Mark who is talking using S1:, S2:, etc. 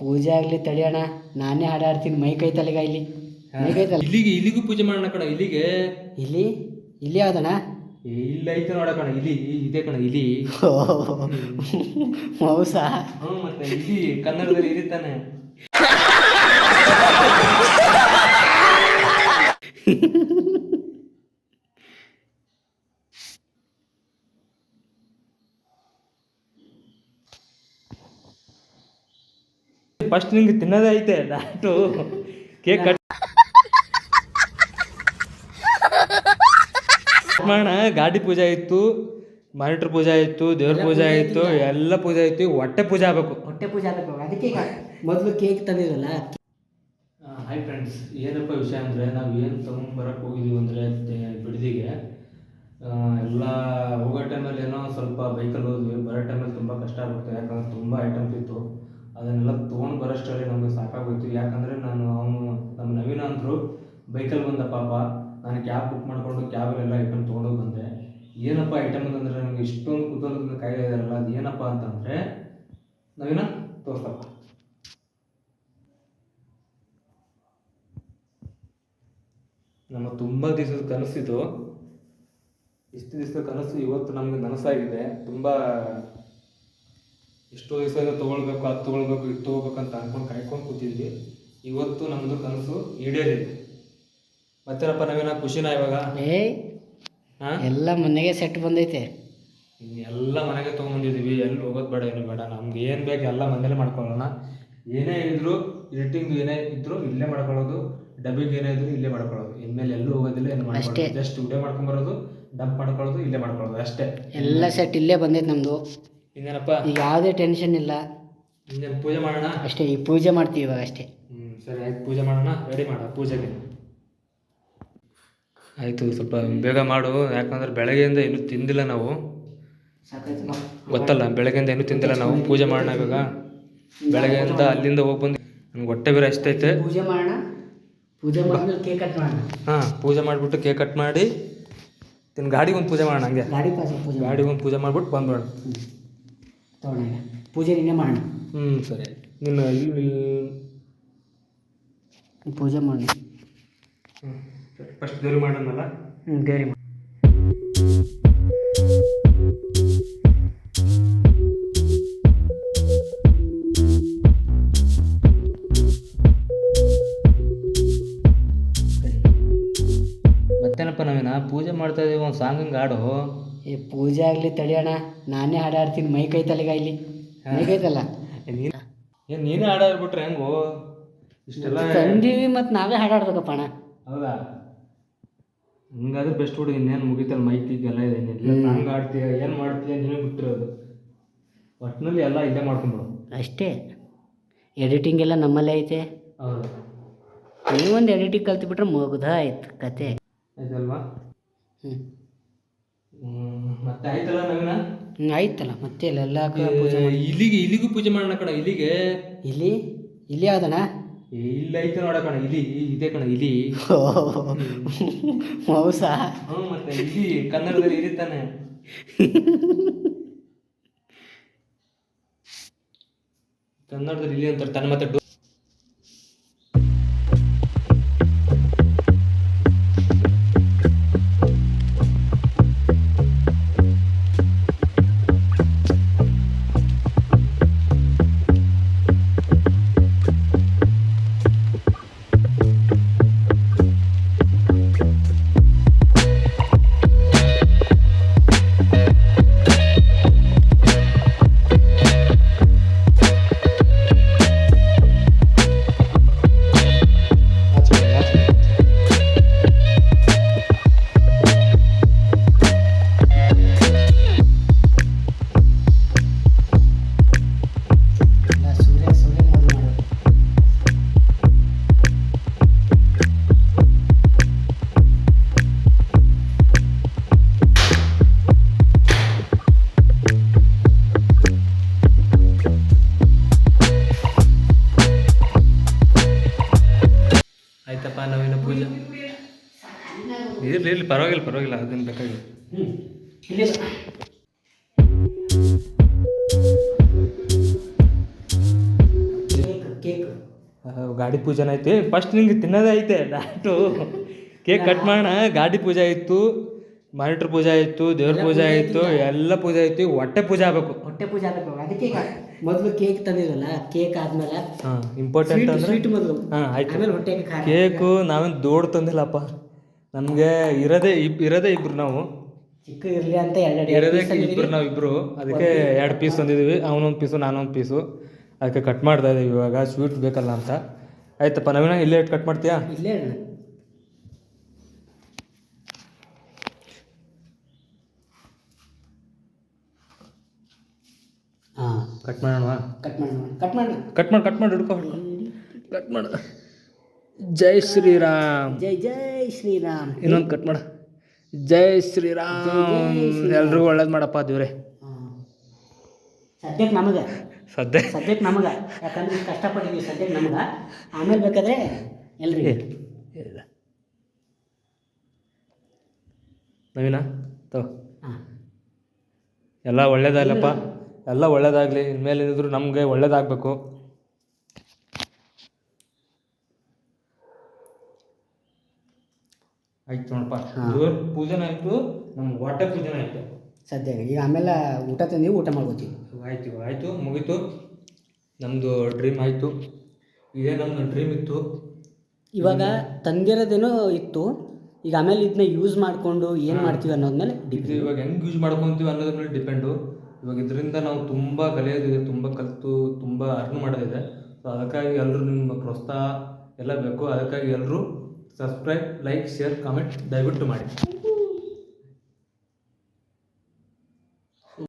S1: ಪೂಜೆ ಆಗಲಿ ತಡಿಯೋಣ ನಾನೇ ಹಾಡಾಡ್ತೀನಿ. ಮೈ ಕೈ ತಲೆಗ ಇಲ್ಲಿ. ಮೈ ಕೈ ತಲೆ
S2: ಇಲ್ಲಿಗೆ ಇಲ್ಲಿಗೂ ಪೂಜೆ ಮಾಡೋಣ ಕಣ ಇಲ್ಲಿಗೆ.
S1: ಇಲ್ಲಿ? ಇಲ್ಲಿ
S2: ಯಾವ್ದಣ ಇಲ್ಲ ಐತೆ ನೋಡ ಕಣ ಇಲಿ ಇದೆ ಕಣ ಇಲಿ
S1: ಮೌಸ?
S2: ಹ್ಞೂ ಮತ್ತೆ ಇಲ್ಲಿ ಕನ್ನಡದಲ್ಲಿ ಇರಿತಾನೆ ಫಸ್ಟ್ ನಿಂಗೆ ತಿನ್ನೋದೇ ಐತೆ ಲಾಸ್ಟು ಕೇಕ್ ಕಟ್ ಮಾಡೋಣ. ಗಾಡಿ ಪೂಜೆ ಇತ್ತು ಮಾನಿಟ್ರ್ ಪೂಜೆ ಇತ್ತು ದೇವ್ರ ಪೂಜೆ ಆಯಿತು ಎಲ್ಲ ಪೂಜೆ ಆಯಿತು ಈಗ ಹೊಟ್ಟೆ ಪೂಜೆ ಆಗಬೇಕು.
S1: ಹೊಟ್ಟೆ ಪೂಜೆ ಆಗಬೇಕು. ಅದಕ್ಕೆ ಈಗ ಮೊದಲು ಕೇಕ್ ತಂದಿದ್ವಲ್ಲ
S2: ಹಾಯ್ ಫ್ರೆಂಡ್ಸ್ ಏನಪ್ಪ ವಿಷಯ ಅಂದರೆ ನಾವು ಏನು ತೊಗೊಂಬರಕ್ಕೆ ಹೋಗಿದ್ದೀವಿ ಅಂದರೆ ಬಿಡದಿಗೆ ಎಲ್ಲ ಹೋಗೋ ಟೈಮಲ್ಲಿ ಏನೋ ಸ್ವಲ್ಪ ಬೈಕಲ್ಲಿ ಹೋದ್ವಿ. ಬರೋ ಟೈಮಲ್ಲಿ ತುಂಬ ಕಷ್ಟ ಆಗುತ್ತೆ ಯಾಕಂದ್ರೆ ತುಂಬ ಐಟಮ್ಸ್ ಇತ್ತು. ಅದನ್ನೆಲ್ಲ ತೊಗೊಂಡು ಬರೋಷ್ಟರಲ್ಲಿ ನಮಗೆ ಸಾಕಾಗೋಯ್ತು. ಯಾಕಂದರೆ ನಾನು ಅವನು ನಮ್ಮ ನವೀನ ಅಂದರು ಬೈಕಲ್ಲಿ ಬಂದ ಪಾಪ, ನಾನು ಕ್ಯಾಬ್ ಬುಕ್ ಮಾಡಿಕೊಂಡು ಕ್ಯಾಬಲ್ಲೆಲ್ಲ ಐಟಮ್ ತೊಗೊಂಡೋಗಿ ಬಂದೆ. ಏನಪ್ಪ ಐಟಮ್ ಅಂತಂದರೆ ನನಗೆ ಇಷ್ಟೊಂದು ಕುತೂಹಲದಿಂದ ಇದ್ದಾರಲ್ಲ ಅದು ಏನಪ್ಪ ಅಂತಂದರೆ, ನವೀನ, ತೋರ್ಸಪ್ಪ. ನಮ್ಮ ತುಂಬ ದಿವಸದ ಕನಸಿದು. ಇಷ್ಟು ದಿವಸದ ಕನಸು ಇವತ್ತು ನಮಗೆ ನನಸಾಗಿದೆ. ತುಂಬ ಎಷ್ಟೋ ದಿವಸದಿಂದ ತೊಗೊಳ್ಬೇಕು ಅದು ತೊಗೊಳ್ಬೇಕು ಇದು ತೊಗೋಬೇಕಂತ ಅಂತ ಅನ್ಕೊಂಡು ಕಾಯ್ಕೊಂಡು ಕೂತಿದ್ವಿ. ಇವತ್ತು ನಮ್ಮದು ಕನಸು ಈಡೇರಿದೆ. ಮತ್ತೇನಪ್ಪ ನಾವೇನ ಖುಷಿನ ಇವಾಗ?
S1: ಏ
S2: ಹಾಂ?
S1: ಎಲ್ಲ ಮನೆಗೆ ಸೆಟ್ ಬಂದೈತೆ.
S2: ಎಲ್ಲ ಮನೆಗೆ ತೊಗೊಂಬಂದಿದ್ದೀವಿ ಎಲ್ಲಿ ಹೋಗೋದು ಬೇಡ ಏನು ಬೇಡ. ನಮ್ಗೆ ಏನು ಬೇಕು ಎಲ್ಲ ಮನೇಲೆ ಮಾಡ್ಕೊಳ್ಳೋಣ. ಏನೇ ಇದ್ರು ಎಡಿಟಿಂಗ್ ಏನೇ ಇದ್ರು ಇಲ್ಲೇ ಮಾಡ್ಕೊಳ್ಳೋದು. ಡಬ್ಬಿಂಗ್ ಏನೇ ಇದ್ರು ಇಲ್ಲೇ ಮಾಡ್ಕೊಳ್ಳೋದು. ಇನ್ಮೇಲೆ ಎಲ್ಲೂ ಹೋಗೋದಿಲ್ಲ ಏನು
S1: ಅಷ್ಟೇ.
S2: ಮಾಡ್ಕೊಳ್ಳೋದು ಜಸ್ಟ್ ವಿಡಿಯೋ ಮಾಡ್ಕೊಂಬರೋದು ಡಂಪ್ ಮಾಡ್ಕೊಳ್ಳೋದು ಇಲ್ಲೇ ಮಾಡ್ಕೊಳ್ಳೋದು. ಅಷ್ಟೇ.
S1: ಎಲ್ಲ ಸೆಟ್ ಇಲ್ಲೇ ಬಂದೈತೆ ನಮ್ಮದು
S2: ಇನ್ನೇನಪ್ಪ
S1: ಈಗ ಯಾವುದೇ ಟೆನ್ಷನ್ ಇಲ್ಲ.
S2: ಇನ್ನೇನು ಪೂಜೆ ಮಾಡೋಣ?
S1: ಅಷ್ಟೇ ಈ ಪೂಜೆ ಮಾಡ್ತೀವಿ ಇವಾಗ ಅಷ್ಟೇ.
S2: ಹ್ಞೂ ಸರಿ ಆಯ್ತು ಪೂಜೆ ಮಾಡೋಣ ರೆಡಿ ಮಾಡ ಪೂಜೆಗೆ. ಆಯಿತು ಸ್ವಲ್ಪ ಬೇಗ ಮಾಡು ಯಾಕಂದ್ರೆ ಬೆಳಗ್ಗೆಯಿಂದ ಏನೂ ತಿಂದಿಲ್ಲ ನಾವು. ಗೊತ್ತಲ್ಲ ಬೆಳಗ್ಗೆಯಿಂದ ಏನೂ ತಿಂದಿಲ್ಲ ನಾವು ಪೂಜೆ ಮಾಡೋಣ ಇವಾಗ. ಬೆಳಗ್ಗೆಯಿಂದ ಅಲ್ಲಿಂದ ಹೋಗಿ ಬಂದು ನಮ್ಗೆ ಹೊಟ್ಟೆ ಬೇರೆ ಅಷ್ಟೈತೆ
S1: ಪೂಜೆ ಮಾಡೋಣ ಪೂಜೆ ಮಾಡಿದ್ಮೇಲೆ ಕೇಕ್ ಕಟ್ ಮಾಡೋಣ.
S2: ಹಾಂ ಪೂಜೆ ಮಾಡಿಬಿಟ್ಟು ಕೇಕ್ ಕಟ್ ಮಾಡಿ ತಿನ್ ಗಾಡಿಗೊಂದು ಪೂಜೆ ಮಾಡೋಣ ಹಂಗೆ.
S1: ಗಾಡಿ ಪಾಸ ಪೂಜೆ ಮಾಡಿಬಿಟ್ಟು
S2: ಗಾಡಿಗೆ ಪೂಜೆ ಮಾಡ್ಬಿಟ್ಟು ಬಂದ್ಬಿಡೋಣ.
S1: ತಗೊಳ್ಳೋಣ ಪೂಜೆ ನಿನ್ನೆ ಮಾಡೋಣ.
S2: ಹ್ಞೂ ಸರಿ. ನಿನ್ನ
S1: ಪೂಜೆ ಮಾಡೋಣ.
S2: ಹ್ಞೂ ಸರಿ. ಫಸ್ಟ್ ದೇವ್ರಿಗೆ ಮಾಡೋಣಲ್ಲ?
S1: ಹ್ಞೂ ದೇವ್ರಿ ಮಾಡಿ.
S2: ಮತ್ತೇನಪ್ಪ ನಾವೇನ? ಪೂಜೆ ಮಾಡ್ತಾ ಇದೀವಿ ಒಂದು ಸಾಂಗಂಗೆ ಹಾಡು.
S1: ಈ ಪೂಜೆ ಆಗಲಿ ತಡಿಯೋಣ ನಾನೇ ಹಾಡಾಡ್ತೀನಿ. ಮೈ ಕೈ ತಲೆಗ ಇಲ್ಲಿ. ಮೈ ಕೈತಲ್ಲ
S2: ನೀನು ಏನು ನೀನೇ ಹಾಡಾಡ್ಬಿಟ್ರೆ ಹೆಂಗೋ? ಇಷ್ಟೆಲ್ಲ
S1: ತಂದೀವಿ ಮತ್ತು ನಾವೇ ಹಾಡಾಡ್ಬೇಕಪ್ಪ ಅಣ್ಣ.
S2: ಹೌದಾ? ಹಿಂಗಾದ್ರೆ ಬೆಸ್ಟ್ ಹುಡುಗ ಇನ್ನೇನು ಮುಗಿತಲ್ಲ ಮೈಕಿಗೆಲ್ಲ ಇದೆ. ಸಾಂಗ್ ಆಡ್ತೀಯ ಏನು ಮಾಡ್ತೀಯ ನೀನೇ ಬಿಟ್ಟಿರೋದು. ಒಟ್ಟಿನಲ್ಲಿ ಎಲ್ಲ ಇಲ್ಲೇ ಮಾಡ್ಕೊಂಬಿಡು.
S1: ಅಷ್ಟೇ. ಎಡಿಟಿಂಗ್ ಎಲ್ಲ ನಮ್ಮಲ್ಲೇ ಐತೆ.
S2: ಹೌದು.
S1: ನೀವೊಂದು ಎಡಿಟಿಂಗ್ ಕಲ್ತ್ಬಿಟ್ರೆ ಮುಗ್ದ ಆಯ್ತು ಕತೆ.
S2: ಆಯ್ತಲ್ವಾ
S1: ಹ್ಞೂ
S2: ಮತ್ತೆ ಆಯ್ತಲ್ಲ
S1: ನಗನ? ಆಯ್ತಲ್ಲ ಮತ್ತೆ ಎಲ್ಲ ಪೂಜೆ
S2: ಇಲ್ಲಿಗೆ ಇಲ್ಲಿಗೂ ಪೂಜೆ ಮಾಡೋಣ ಕಣ ಇಲ್ಲಿಗೆ?
S1: ಇಲ್ಲಿ? ಇಲ್ಲಿ
S2: ಆದಣ ಇಲ್ಲ ಐತೆ ನೋಡ ಕಣ ಇಲಿ ಇದೆ ಕಣ ಇಲಿ
S1: ಮೌಸ?
S2: ಹ್ಞೂ ಮತ್ತೆ ಇಲಿ ಕನ್ನಡದಲ್ಲಿ ಇರಿತಾನೆ ಕನ್ನಡದಲ್ಲಿ ಇಲ್ಲಿ ಅಂತಾರೆ ತನ್ನ ಮತ್ತೆ ಪೂಜೆ. ಇರ್ಲಿ ಇರ್ಲಿ ಪರವಾಗಿಲ್ಲ ಪರವಾಗಿಲ್ಲ ಅದನ್ನು ಬೇಕಾಗಿಲ್ಲ
S1: ಇಲ್ಲಿ ಕೇಕ್ ಕೇಕ್.
S2: ಗಾಡಿ ಪೂಜೆನ ಐತಿ ಫಸ್ಟ್ ನಿಂಗೆ ತಿನ್ನೋದೇ ಐತೆ ಡಾಕ್ಟು ಕೇಕ್ ಕಟ್ ಮಾಡೋಣ. ಗಾಡಿ ಪೂಜೆ ಇತ್ತು ಮಾನಿಟ್ರ್ ಪೂಜೆ ಆಯಿತು ದೇವ್ರ ಪೂಜೆ ಆಯಿತು ಎಲ್ಲ ಪೂಜೆ ಇತ್ತು ಹೊಟ್ಟೆ ಪೂಜೆ ಆಗಬೇಕು.
S1: ಹೊಟ್ಟೆ ಪೂಜೆ ಆಗಬೇಕು. ಅದಕ್ಕೆ ಈಗ ಮೊದಲು ಕೇಕ್ ತಂದಿದ್ವಲ್ಲ ಕೇಕ್ ಆದ್ಮೇಲೆ
S2: ಹಾಂ ಇಂಪಾರ್ಟೆಂಟ್ ಅಂದ್ರೆ
S1: ಸ್ವೀಟ್ ಮೊದಲು.
S2: ಹಾಂ ಆಯ್ತು.
S1: ಆಮೇಲೆ ಹೊಟ್ಟೆ
S2: ಕೇಕು ನಾವೇನು ದೊಡ್ಡ ತಂದಿಲ್ಲಪ್ಪ. ನಮಗೆ ಇರದೇ ಇಬ್ ಇರೋದೇ ಇಬ್ರು ನಾವು.
S1: ಚಿಕ್ಕ ಇರಲಿ ಅಂತ ಎರಡು
S2: ಇರೋದೇ ಇಬ್ರು ನಾವು ಇಬ್ರು. ಅದಕ್ಕೆ ಎರಡು ಪೀಸ್ ತಂದಿದ್ದೀವಿ. ಅವನೊಂದು ಪೀಸು ನಾನೊಂದು ಪೀಸು ಅದಕ್ಕೆ ಕಟ್ ಮಾಡ್ತಾ ಇದ್ದೀವಿ ಇವಾಗ. ಸ್ವೀಟ್ ಬೇಕಲ್ಲ ಅಂತ. ಆಯ್ತಪ್ಪ ನವೀನ ಇಲ್ಲೇ ಇಟ್ಟು ಕಟ್ ಮಾಡ್ತೀಯಾ?
S1: ಇಲ್ಲೇ
S2: ಕಟ್ ಮಾಡೋಣ?
S1: ಕಟ್ ಮಾಡೋಣ. ಕಟ್ ಮಾಡಿ.
S2: ಕಟ್ ಮಾಡಿ ಕಟ್ ಮಾಡಿ ಹಿಡ್ಕೊ ಹಿಡ್ಕೊ. ಕಟ್ ಮಾಡು. ಜೈ ಶ್ರೀರಾಮ್.
S1: ಜೈ ಜೈ ಶ್ರೀರಾಮ್.
S2: ಇನ್ನೊಂದು ಕಟ್ ಮಾಡು. ಜೈ ಶ್ರೀರಾಮ್. ಎಲ್ರಿಗೂ ಒಳ್ಳೇದು ಮಾಡಪ್ಪ ದೇವ್ರೆ.
S1: ಹಾಂ. ಸದ್ಯಕ್ಕೆ ನಮಗೆ.
S2: ಸದ್ಯ
S1: ಸದ್ಯಕ್ಕೆ ನಮಗೆ. ಯಾಕಂದ್ರೆ ಕಷ್ಟಪಟ್ಟಿದ್ದೀವಿ ಸದ್ಯಕ್ಕೆ ನಮಗೆ. ಆಮೇಲೆ ಬೇಕಾದ್ರೆ ಎಲ್ರಿಗೆ.
S2: ನವೀನ ತೋ
S1: ಹಾಂ.
S2: ಎಲ್ಲ ಒಳ್ಳೇದಾಗಲಪ್ಪ ಎಲ್ಲ ಒಳ್ಳೇದಾಗಲಿ ಇನ್ಮೇಲೆ ಏನಿದ್ರು ನಮಗೆ ಒಳ್ಳೇದಾಗಬೇಕು. ಆಯ್ತು ನೋಡಪ್ಪ. ದೇವ್ರ ಪೂಜೆನ ಆಯಿತು ನಮ್ಗೆ ಹೊಟ್ಟೆ ಪೂಜೆನ ಆಯಿತು.
S1: ಸದ್ಯ ಈಗ ಆಮೇಲೆ ಊಟ ತಂದೀವಿ ಊಟ ಮಾಡ್ಕೋತೀವಿ
S2: ಆಯ್ತು ಆಯಿತು ಮುಗೀತು. ನಮ್ಮದು ಡ್ರೀಮ್ ಆಯಿತು. ಇದೇ ನಮ್ಮದು ಡ್ರೀಮ್ ಇತ್ತು.
S1: ಇವಾಗ ತಂದಿರೋದೇನೋ ಇತ್ತು ಈಗ ಆಮೇಲೆ ಇದನ್ನ ಯೂಸ್ ಮಾಡಿಕೊಂಡು ಏನು ಮಾಡ್ತೀವಿ ಅನ್ನೋದ್ಮೇಲೆ
S2: ಇದು
S1: ಡಿಪೆಂಡ್
S2: ಇವಾಗ ಹೆಂಗೆ ಯೂಸ್ ಮಾಡ್ಕೊತೀವಿ ಅನ್ನೋದ್ರ ಮೇಲೆ ಡಿಪೆಂಡು ಇವಾಗ ಇದರಿಂದ ನಾವು ತುಂಬ ಕಲಿಯೋದಿದೆ, ತುಂಬ ಕಲಿತು, ತುಂಬ ಅರ್ನ್ ಮಾಡೋದಿದೆ. ಸೊ ಅದಕ್ಕಾಗಿ ಎಲ್ಲರೂ ನಿಮ್ಮ ಪ್ರೋತ್ಸಾಹ ಎಲ್ಲ ಬೇಕು. ಅದಕ್ಕಾಗಿ ಎಲ್ಲರೂ ಸಬ್ಸ್ಕ್ರೈಬ್ ಲೈಕ್ ಶೇರ್ ಕಾಮೆಂಟ್ ದಯವಿಟ್ಟು ಮಾಡಿ.